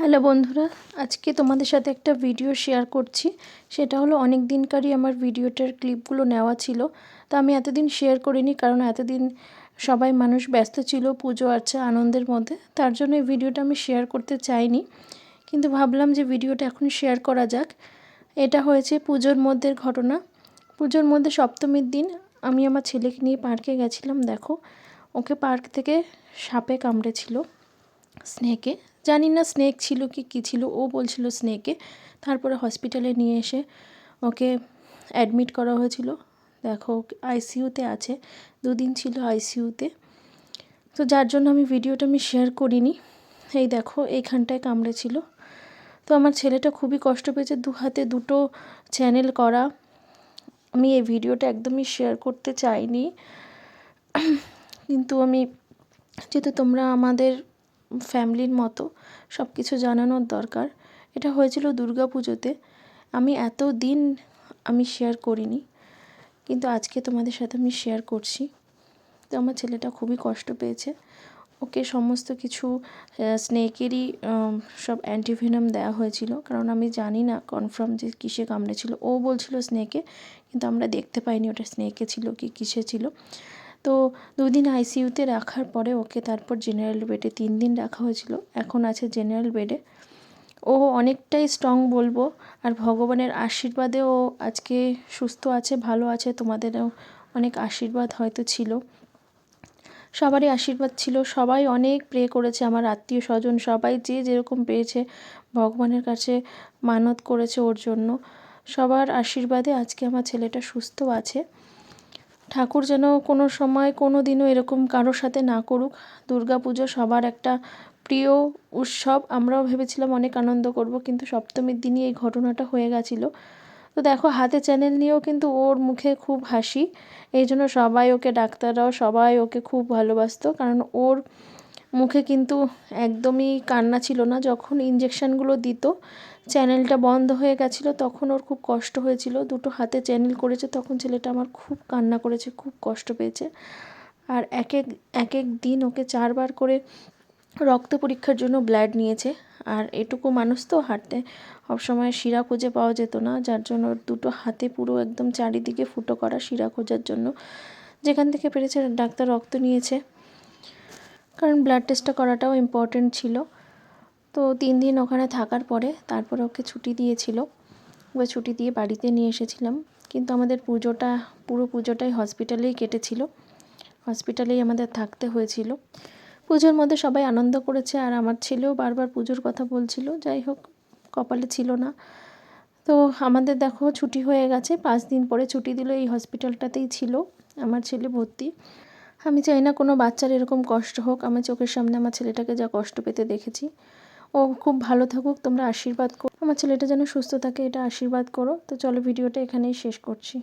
Hello বন্ধুরা, আজকে তোমাদের সাথে একটা ভিডিও শেয়ার করছি। সেটা হলো অনেক দিনকারই আমার ভিডিওটার ক্লিপগুলো নেওয়া ছিল। তো আমি এতদিন শেয়ার করিনি কারণ এতদিন সবাই মানুষ ব্যস্ত ছিল পুজো আর্চা আনন্দের মধ্যে। তার জন্য এই ভিডিওটা আমি শেয়ার করতে চাইনি। কিন্তু ভাবলাম যে ভিডিওটা এখন শেয়ার করা যাক। এটা হয়েছে পুজোর মধ্যের ঘটনা। পুজোর মধ্যে সপ্তমীর দিন আমি আমার ছেলেকে নিয়ে পার্কে গেছিলাম, দেখো। ওকে পার্ক থেকে সাপে কামড়েছিল স্নেকে জানি না স্নেক ছিল কি, কী ছিল, ও বলছিল স্নেকে। তারপরে হসপিটালে নিয়ে এসে ওকে অ্যাডমিট করা হয়েছিল। দেখো আইসিইউতে আছে, দুদিন ছিল আইসিইউতে। তো যার জন্য আমি ভিডিওটা আমি শেয়ার করিনি। এই দেখো, এইখানটায় কামড়েছিল তো আমার ছেলেটা খুবই কষ্ট পেয়েছে, দু হাতে দুটো চ্যানেল করা। আমি এই ভিডিওটা একদমই শেয়ার করতে চাইনি। কিন্তু আমি, যেহেতু তোমরা আমাদের ফ্যামিলির মতো সব কিছু জানানোর দরকার। এটা হয়েছিল দুর্গা পুজোতে। আমি এত দিন আমি শেয়ার করিনি, কিন্তু আজকে তোমাদের সাথে আমি শেয়ার করছি। তো আমার ছেলেটা খুবই কষ্ট পেয়েছে। ওকে সমস্ত কিছু স্নেকেরই সব অ্যান্টিভেনাম দেওয়া হয়েছিল। কারণ আমি জানি না কনফার্ম যে কিসে কামড়েছিল। ও বলছিল স্নেকে কিন্তু আমরা দেখতে পাইনি ওটা স্নেকে ছিল কি কিসে ছিল। তো দুদিন আইসিইউতে রাখার পরে ওকে তারপর জেনারেল বেডে তিন দিন রাখা হয়েছিল। এখন আছে জেনারেল বেডে ও অনেকটাই স্ট্রং বলব। আর ভগবানের আশীর্বাদে ও আজকে সুস্থ আছে, ভালো আছে। তোমাদেরও অনেক আশীর্বাদ হয়তো ছিল। সবারই আশীর্বাদ ছিল। সবাই অনেক প্রে করেছে। আমার আত্মীয় স্বজন সবাই যে যেরকম পেয়েছে, ভগবানের কাছে মানত করেছে ওর জন্য। সবার আশীর্বাদে আজকে আমার ছেলেটা সুস্থ আছে। ঠাকুর যেন কোনো সময় কোনো দিনও এরকম কারোর সাথে না করুক। দুর্গা পুজো সবার একটা প্রিয় উৎসব। আমরাও ভেবেছিলাম অনেক আনন্দ করব, কিন্তু সপ্তমীর দিনই এই ঘটনাটা হয়ে গেছিল। তো দেখো, হাতে চ্যানেল নিয়েও কিন্তু ওর মুখে খুব হাসি। এই জন্য সবাই ওকে ডাক্তাররাও সবাই ওকে খুব ভালোবাসতো, কারণ ওর মুখে কিন্তু একদমই কান্না ছিল না। যখন ইঞ্জেকশানগুলো দিত চ্যানেলটা বন্ধ হয়ে গেছিল, তখন ওর খুব কষ্ট হয়েছিল। দুটো হাতে চ্যানেল করেছে, তখন ছেলেটা আমার খুব কান্না করেছে, খুব কষ্ট পেয়েছে। আর এক এক এক এক দিন ওকে চারবার করে রক্ত পরীক্ষার জন্য ব্লাড নিয়েছে। আর এটুকু মানুষ তো হাঁটতে সবসময় শিরা খুঁজে পাওয়া যেত না, যার জন্য দুটো হাতে পুরো একদম চারিদিকে ফুটো করা শিরা খোঁজার জন্য। যেখান থেকে পেরেছে, ডাক্তার রক্ত নিয়েছে। কারণ ব্লাড টেস্টটা করাটাও ইম্পর্টেন্ট ছিল। তো তিন দিন ওখানে থাকার পরে তারপরে ওকে ছুটি দিয়েছিল। ওকে ছুটি দিয়ে বাড়িতে নিয়ে এসেছিলাম। কিন্তু আমাদের পুজোটা, পুরো পুজোটাই হসপিটালেই কেটেছিল। হসপিটালেই আমাদের থাকতে হয়েছিল। পুজোর মধ্যে সবাই আনন্দ করেছে আর আমার ছেলেও বারবার পুজোর কথা বলছিল। যাই হোক, কপালে ছিল না। তো আমাদের দেখো ছুটি হয়ে গেছে। পাঁচ দিন পরে ছুটি দিল এই হসপিটালটাতেই ছিল। আমার ছেলে ভর্তি। আমি চাই না কোনো বাচ্চার এরকম কষ্ট হোক। আমার চোখের সামনে আমার ছেলেটাকে যা কষ্ট পেতে দেখেছি। ও খুব ভালো থাকুক, তোমরা আশীর্বাদ করো। আমার ছেলেটা যেন সুস্থ থাকে, এটা আশীর্বাদ করো। তো চলো, ভিডিওটা এখানেই শেষ করছি।